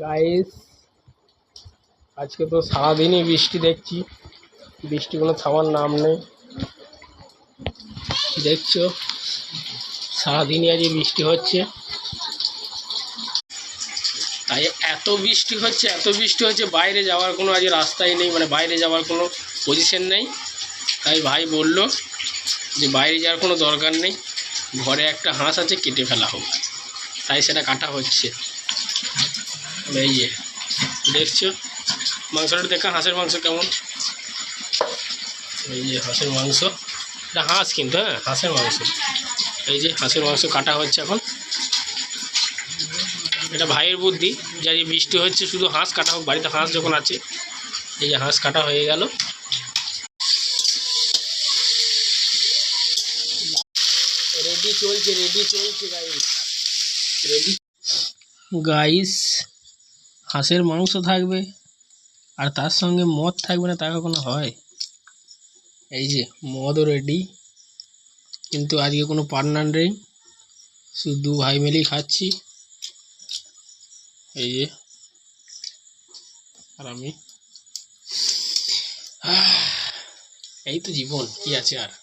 Guys আজকে তো সারাদিনই বৃষ্টি দেখছি। বৃষ্টি কোনো থামার নাম নেই। দেখছ? সারাদিনই আজ বৃষ্টি হচ্ছে। তাই এত বৃষ্টি হচ্ছে, এত বৃষ্টি হচ্ছে, বাইরে যাওয়ার কোনো আজ রাস্তাই নেই মানে বাইরে যাওয়ার কোনো পজিশন নেই। তাই ভাই বলল যে বাইরে যাওয়ার কোনো দরকার নেই। ঘরে একটা হাঁস আছে, কেটে ফেলা হোক। তাই সেটা কাটা হচ্ছে। এই যে, দেখছ? মাংসটা দেখা, হাঁসের মাংস কেমন? এই যে হাঁসের মাংস। এটা হাঁস কিন্তু হ্যাঁ হাঁসের মাংস। এই যে হাঁসের মাংস কাটা হচ্ছে এখন। এটা ভাইয়ের বুদ্ধি, যা যে বৃষ্টি হচ্ছে, শুধু হাঁস কাটা হোক, বাড়িতে হাঁস যখন আছে, এই যে হাঁস কাটা হয়ে গেল। রেডি চলছে রেডি চলছে গাইস রেডি গাইস হাঁসের মাংস থাকবে আর তার সঙ্গে মদ থাকবে না তা কখনো হয়? এই যে মদও রেডি কিন্তু আজকে কোনো পার্টনার নেই। শুধু ভাই মিলেই খাচ্ছি। এই যে, আর আমি। এই তো জীবন, কি আছে আর?